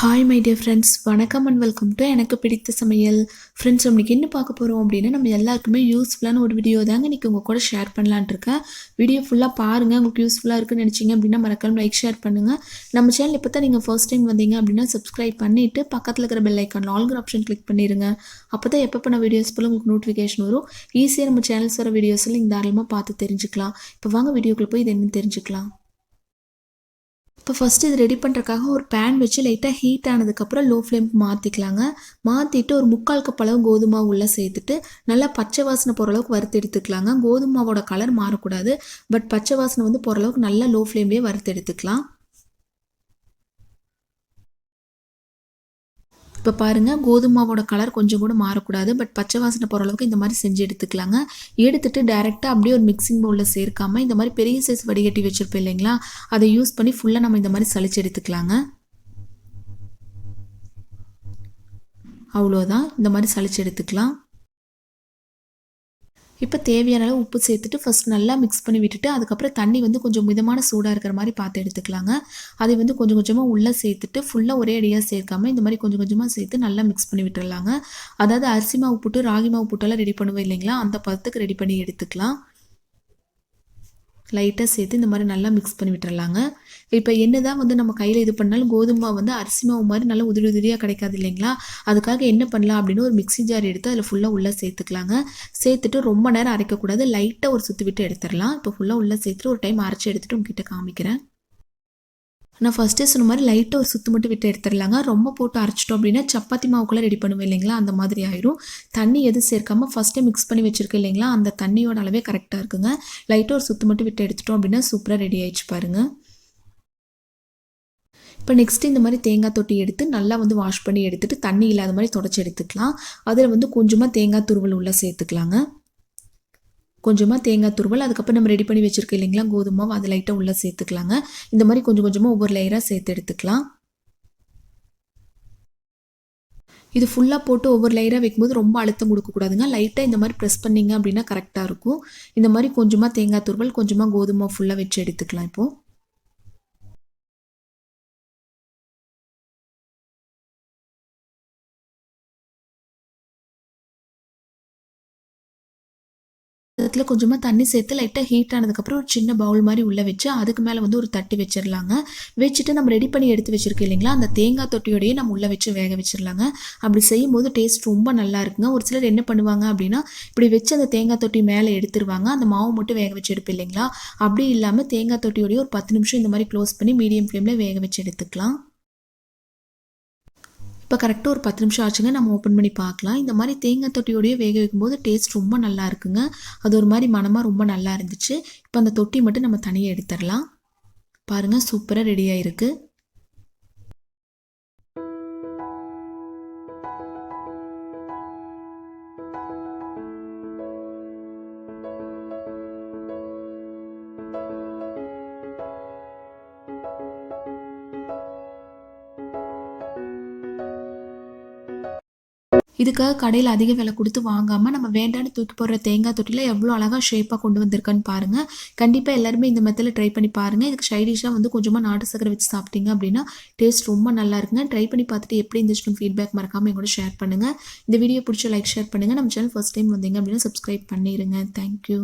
Hi my dear friends வணக்கம் and welcome to எனக்கு பிடித்த சமையல். ஃப்ரெண்ட்ஸ் இன்னைக்கு என்ன பார்க்க போகிறோம் அப்படின்னா நம்ம எல்லாருக்குமே யூஸ்ஃபுல்லான ஒரு வீடியோ தாங்க இன்றைக்கி உங்கள் கூட ஷேர் பண்ணலான்ட்டு இருக்கேன். வீடியோ ஃபுல்லாக பாருங்கள் உங்களுக்கு யூஸ்ஃபுல்லாக இருக்குன்னு நினச்சிங்க அப்படின்னா மறக்காம லைக் ஷேர் பண்ணுங்கள் நம்ம சேனல் இப்போ தான் நீங்கள் ஃபர்ஸ்ட் டைம் வந்தீங்க அப்படின்னா சப்ஸ்கிரைப் பண்ணிவிட்டு பக்கத்தில் இருக்கிற பெல் ஐக்கான் ஆல்கிற ஆப்ஷன் கிளிக் பண்ணிடுங்க அப்போ தான் எப்போ பண்ண வீடியோஸ் போல் உங்களுக்கு நோட்டிஃபிகேஷன் வரும். ஈஸியாக நம்ம சேனல்ஸ் வர வீடியோஸில் நீங்கள் தாராளமாக பார்த்து தெரிஞ்சுக்கலாம். இப்போ வாங்க வீடியோக்குள்ளே போய் இது என்னன்னு தெரிஞ்சுக்கலாம். இப்போ ஃபஸ்ட்டு இது ரெடி பண்ணுறக்காக ஒரு பேன் வச்சு லைட்டாக ஹீட் ஆனதுக்கப்புறம் லோ ஃப்ளேம்க்கு மாற்றிக்கலாங்க மாற்றிட்டு ஒரு முக்கால் கப் அளவு கோதுமை உள்ளே சேர்த்துட்டு நல்லா பச்சை வாசனை போகிற அளவுக்கு வறுத்து எடுத்துக்கலாங்க. கோதுமாவோட கலர் மாறக்கூடாது. பட் பச்சை வாசனை வந்து போகிற அளவுக்கு நல்லா லோ ஃப்ளேம்லேயே வறுத்து எடுத்துக்கலாம். இப்போ பாருங்கள் கோதுமாவோட கலர் கொஞ்சம் கூட மாறக்கூடாது. பட் பச்சை வாசனை போகிற அளவுக்கு இந்த மாதிரி செஞ்சு எடுத்துக்கலாங்க. எடுத்துட்டு டேரெக்டாக அப்படியே ஒரு மிக்சிங் பவுலில் சேர்க்காம இந்த மாதிரி பெரிய சைஸ் வடிகட்டி வச்சுருப்போம் இல்லைங்களா அதை யூஸ் பண்ணி ஃபுல்லாக நம்ம இந்த மாதிரி சளிச்சு எடுத்துக்கலாங்க. அவ்வளோதான் இந்த மாதிரி சளிச்சு எடுத்துக்கலாம். இப்போ தேவையான அளவு உப்பு சேர்த்துட்டு ஃபஸ்ட் நல்லா மிக்ஸ் பண்ணி விட்டுட்டு அதுக்கப்புறம் தண்ணி வந்து கொஞ்சம் மிதமான சூடாக இருக்கிற மாதிரி பார்த்து எடுத்துக்கலாங்க. அதை வந்து கொஞ்சம் கொஞ்சமாக உள்ளே சேர்த்துட்டு ஃபுல்லாக ஒரே அடியாக சேர்க்காம இந்த மாதிரி கொஞ்சம் கொஞ்சமாக சேர்த்து நல்லா மிக்ஸ் பண்ணி விட்டுடலாங்க அதாவது அரிசி மாவு புட்டு ராகி மாவு புட்டெல்லாம் ரெடி பண்ணுவோம் இல்லைங்களா? அந்த பதத்துக்கு ரெடி பண்ணி எடுத்துக்கலாம். லைட்டாக சேர்த்து இந்த மாதிரி நல்லா மிக்ஸ் பண்ணி விட்டுறலாங்க. இப்போ என்ன தான் வந்து நம்ம கையில் இது பண்ணாலும் கோதுமை வந்து அரிசி மாவு மாதிரி நல்லா உதிரி உதிரியாக கிடைக்காது இல்லைங்களா? அதுக்காக என்ன பண்ணலாம் அப்படின்னு ஒரு மிக்ஸி ஜார் எடுத்து அதில் ஃபுல்லாக உள்ளே சேர்த்துக்கலாங்க. சேர்த்துட்டு ரொம்ப நேரம் அரைக்கக்கூடாது. லைட்டாக ஒரு சுற்றி விட்டு எடுத்துடலாம். இப்போ ஃபுல்லாக உள்ளே சேர்த்துட்டு ஒரு டைம் அரைச்சி எடுத்துகிட்டு உங்ககிட்ட காமிக்கிறேன். நான் ஃபஸ்ட்டே சொன்ன மாதிரி லைட்டாக ஒரு சுத்து மட்டும் விட்டு எடுத்துடலாங்க. ரொம்ப போட்டு அரைச்சிட்டோம் அப்படின்னா சப்பாத்தி மாவுக்குள்ளே ரெடி பண்ணுவேன் இல்லைங்களா? அந்த மாதிரி ஆயிரும். தண்ணி எதுவும் சேர்க்காம ஃபஸ்ட்டே மிக்ஸ் பண்ணி வச்சுருக்கேன் இல்லைங்களா? அந்த தண்ணியோட அளவே கரெக்டாக இருக்குங்க. லைட்டாக ஒரு சுத்து மட்டும் விட்டு எடுத்துட்டோம் அப்படின்னா சூப்பராக ரெடி ஆயிடுச்சு பாருங்கள் இப்போ நெக்ஸ்ட்டு இந்த மாதிரி தேங்காய் தொட்டி எடுத்து நல்லா வந்து வாஷ் பண்ணி எடுத்துகிட்டு தண்ணி இல்லாத மாதிரி தொடச்சி எடுத்துக்கலாம். அதில் வந்து கொஞ்சமாக தேங்காய் துருவல் உள்ளே சேர்த்துக்கலாங்க. கொஞ்சமாக தேங்காய் துருவல் அதுக்கப்புறம் நம்ம ரெடி பண்ணி வச்சுருக்கோம் இல்லைங்களா கோதுமாவை அது லைட்டாக உள்ளே சேர்த்துக்கலாங்க. இந்த மாதிரி கொஞ்சம் கொஞ்சமாக ஒவ்வொரு லேயராக சேர்த்து எடுத்துக்கலாம். இது ஃபுல்லாக போட்டு ஒவ்வொரு லேயராக வைக்கும்போது ரொம்ப அழுத்தம் கொடுக்கக்கூடாதுங்க. லைட்டாக இந்த மாதிரி ப்ரெஸ் பண்ணிங்க அப்படின்னா கரெக்டாக இருக்கும். இந்த மாதிரி கொஞ்சமாக தேங்காய் துருவல் கொஞ்சமாக கோதுமை ஃபுல்லாக வச்சு எடுத்துக்கலாம் இப்போது இடத்துல கொஞ்சமாக தண்ணி சேர்த்து லைட்டாக ஹீட் ஆனதுக்கப்புறம் ஒரு சின்ன பவுல் மாதிரி உள்ளே வச்சு அதுக்கு மேலே வந்து ஒரு தட்டி வச்சிடலாங்க. வச்சுட்டு நம்ம ரெடி பண்ணி எடுத்து வச்சுருக்கோம் இல்லைங்களா? அந்த தேங்காய் தொட்டியோடையே நம்ம உள்ளே வச்சு வேக வச்சிடலாங்க. அப்படி செய்யும் போது டேஸ்ட் ரொம்ப நல்லா இருக்குங்க. ஒரு சிலர் என்ன பண்ணுவாங்க அப்படின்னா இப்படி வச்சு அந்த தேங்காய் தொட்டி மேலே எடுத்துருவாங்க. அந்த மாவு மட்டும் வேக வச்சு எடுப்பேன் இல்லைங்களா? அப்படி இல்லாமல் தேங்காய் தொட்டியோடய ஒரு பத்து நிமிஷம் இந்த மாதிரி க்ளோஸ் பண்ணி மீடியம் ஃப்ளேமில் வேக வச்சு எடுத்துக்கலாம். இப்போ கரெக்டாக ஒரு பத்து நிமிஷம் ஆச்சுங்க நம்ம ஓப்பன் பண்ணி பார்க்கலாம். இந்த மாதிரி தேங்காய் தொட்டியோடய வேக வைக்கும்போது டேஸ்ட் ரொம்ப நல்லா இருக்குங்க. அது ஒரு மாதிரி மனமாக ரொம்ப நல்லா இருந்துச்சு. இப்போ அந்த தொட்டி மட்டும் நம்ம தனியாக எடுத்துடலாம். பாருங்கள் சூப்பராக ரெடியாக இருக்குது இதுக்காக கடையில் அதிக விலை கொடுத்து வாங்காமல் நம்ம வேண்டான்னு தூக்கி போடுற தேங்காய் தொட்டியில் எவ்வளோ அழகாக ஷேப்பாக கொண்டு வந்திருக்கான்னு பாருங்கள் கண்டிப்பாக எல்லாருமே இந்த மெத்தில் ட்ரை பண்ணி பாருங்கள் இதுக்கு சைடிஷாக வந்து கொஞ்சமாக நாட்டு சக்கரை வச்சு சாப்பிட்டீங்க அப்படின்னா டேஸ்ட் ரொம்ப நல்லா இருக்குங்க. ட்ரை பண்ணி பார்த்துட்டு எப்படி இருந்துச்சுன்னு ஃபீட்பேக் மறக்காமல் எங்கூட ஷேர் பண்ணுங்கள் இந்த வீடியோ பிடிச்ச லைக் ஷேர் பண்ணுங்கள் நம்ம சேனல் ஃபஸ்ட் டைம் வந்தீங்க அப்படின்னா சப்ஸ்கிரைப் பண்ணிடுங்க தேங்க்யூ